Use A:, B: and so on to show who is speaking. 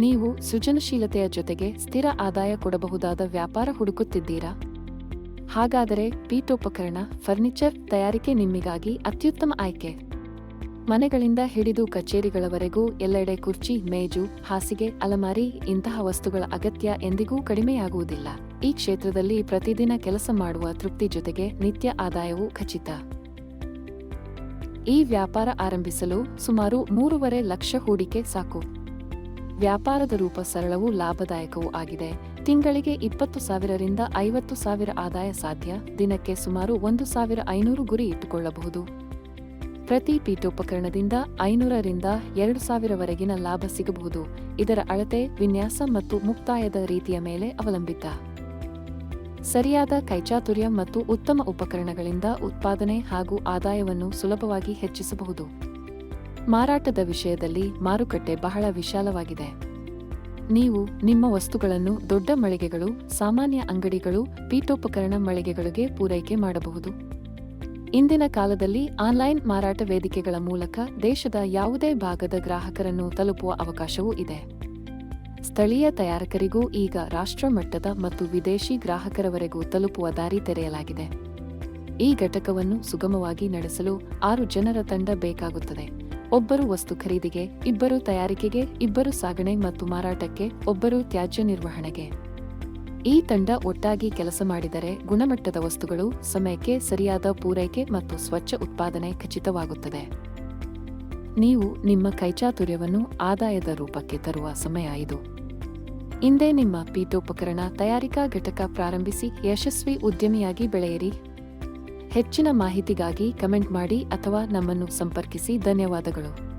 A: ನೀವು ಸೃಜನಶೀಲತೆಯ ಜೊತೆಗೆ ಸ್ಥಿರ ಆದಾಯ ಕೊಡಬಹುದಾದ ವ್ಯಾಪಾರ ಹುಡುಕುತ್ತಿದ್ದೀರಾ? ಹಾಗಾದರೆ ಪೀಠೋಪಕರಣ, ಫರ್ನಿಚರ್ ತಯಾರಿಕೆ ನಿಮ್ಮಿಗಾಗಿ ಅತ್ಯುತ್ತಮ ಆಯ್ಕೆ. ಮನೆಗಳಿಂದ ಹಿಡಿದು ಕಚೇರಿಗಳವರೆಗೂ ಎಲ್ಲೆಡೆ ಕುರ್ಚಿ, ಮೇಜು, ಹಾಸಿಗೆ, ಅಲಮಾರಿ ಇಂತಹ ವಸ್ತುಗಳ ಅಗತ್ಯ ಎಂದಿಗೂ ಕಡಿಮೆಯಾಗುವುದಿಲ್ಲ. ಈ ಕ್ಷೇತ್ರದಲ್ಲಿ ಪ್ರತಿದಿನ ಕೆಲಸ ಮಾಡುವ ತೃಪ್ತಿ ಜೊತೆಗೆ ನಿತ್ಯ ಆದಾಯವೂ ಖಚಿತ. ಈ ವ್ಯಾಪಾರ ಆರಂಭಿಸಲು ಸುಮಾರು ಮೂರುವರೆ ಲಕ್ಷ ಹೂಡಿಕೆ ಸಾಕು. ವ್ಯಾಪಾರದ ರೂಪ ಸರಳವೂ ಲಾಭದಾಯಕವೂ ಆಗಿದೆ. ತಿಂಗಳಿಗೆ ಇಪ್ಪತ್ತು ಸಾವಿರರಿಂದ ಐವತ್ತು ಸಾವಿರ ಆದಾಯ ಸಾಧ್ಯ. ದಿನಕ್ಕೆ ಸುಮಾರು ಒಂದು ಸಾವಿರ ಐನೂರು ಗುರಿ ಇಟ್ಟುಕೊಳ್ಳಬಹುದು. ಪ್ರತಿ ಪೀಠೋಪಕರಣದಿಂದ ಐನೂರರಿಂದ ಎರಡು ಸಾವಿರವರೆಗಿನ ಲಾಭ ಸಿಗಬಹುದು. ಇದರ ಅಳತೆ ವಿನ್ಯಾಸ ಮತ್ತು ಮುಕ್ತಾಯದ ರೀತಿಯ ಮೇಲೆ ಅವಲಂಬಿತ. ಸರಿಯಾದ ಕೈಚಾತುರ್ಯ ಮತ್ತು ಉತ್ತಮ ಉಪಕರಣಗಳಿಂದ ಉತ್ಪಾದನೆ ಹಾಗೂ ಆದಾಯವನ್ನು ಸುಲಭವಾಗಿ ಹೆಚ್ಚಿಸಬಹುದು. ಮಾರಾಟದ ವಿಷಯದಲ್ಲಿ ಮಾರುಕಟ್ಟೆ ಬಹಳ ವಿಶಾಲವಾಗಿದೆ. ನೀವು ನಿಮ್ಮ ವಸ್ತುಗಳನ್ನು ದೊಡ್ಡ ಮಳಿಗೆಗಳು, ಸಾಮಾನ್ಯ ಅಂಗಡಿಗಳು, ಪೀಠೋಪಕರಣ ಮಳಿಗೆಗಳಿಗೆ ಪೂರೈಕೆ ಮಾಡಬಹುದು. ಇಂದಿನ ಕಾಲದಲ್ಲಿ ಆನ್ಲೈನ್ ಮಾರಾಟ ವೇದಿಕೆಗಳ ಮೂಲಕ ದೇಶದ ಯಾವುದೇ ಭಾಗದ ಗ್ರಾಹಕರನ್ನು ತಲುಪುವ ಅವಕಾಶವೂ ಇದೆ. ಸ್ಥಳೀಯ ತಯಾರಕರಿಗೂ ಈಗ ರಾಷ್ಟ್ರಮಟ್ಟದ ಮತ್ತು ವಿದೇಶಿ ಗ್ರಾಹಕರವರೆಗೂ ತಲುಪುವ ದಾರಿ ತೆರೆಯಲಾಗಿದೆ. ಈ ಘಟಕವನ್ನು ಸುಗಮವಾಗಿ ನಡೆಸಲು ಆರು ಜನರ ತಂಡ ಬೇಕಾಗುತ್ತದೆ. ಒಬ್ಬರು ವಸ್ತು ಖರೀದಿಗೆ, ಇಬ್ಬರು ತಯಾರಿಕೆಗೆ, ಇಬ್ಬರು ಸಾಗಣೆ ಮತ್ತು ಮಾರಾಟಕ್ಕೆ, ಒಬ್ಬರು ತ್ಯಾಜ್ಯ ನಿರ್ವಹಣೆಗೆ. ಈ ತಂಡ ಒಟ್ಟಾಗಿ ಕೆಲಸ ಮಾಡಿದರೆ ಗುಣಮಟ್ಟದ ವಸ್ತುಗಳು ಸಮಯಕ್ಕೆ, ಸರಿಯಾದ ಪೂರೈಕೆ ಮತ್ತು ಸ್ವಚ್ಛ ಉತ್ಪಾದನೆ ಖಚಿತವಾಗುತ್ತದೆ. ನೀವು ನಿಮ್ಮ ಕೈಚಾತುರ್ಯವನ್ನು ಆದಾಯದ ರೂಪಕ್ಕೆ ತರುವ ಸಮಯ ಇದು. ಇಂದೇ ನಿಮ್ಮ ಪೀಠೋಪಕರಣ ತಯಾರಿಕಾ ಘಟಕ ಪ್ರಾರಂಭಿಸಿ ಯಶಸ್ವಿ ಉದ್ಯಮಿಯಾಗಿ ಬೆಳೆಯಿರಿ. ಹೆಚ್ಚಿನ ಮಾಹಿತಿಗಾಗಿ ಕಮೆಂಟ್ ಮಾಡಿ ಅಥವಾ ನಮ್ಮನ್ನು ಸಂಪರ್ಕಿಸಿ. ಧನ್ಯವಾದಗಳು.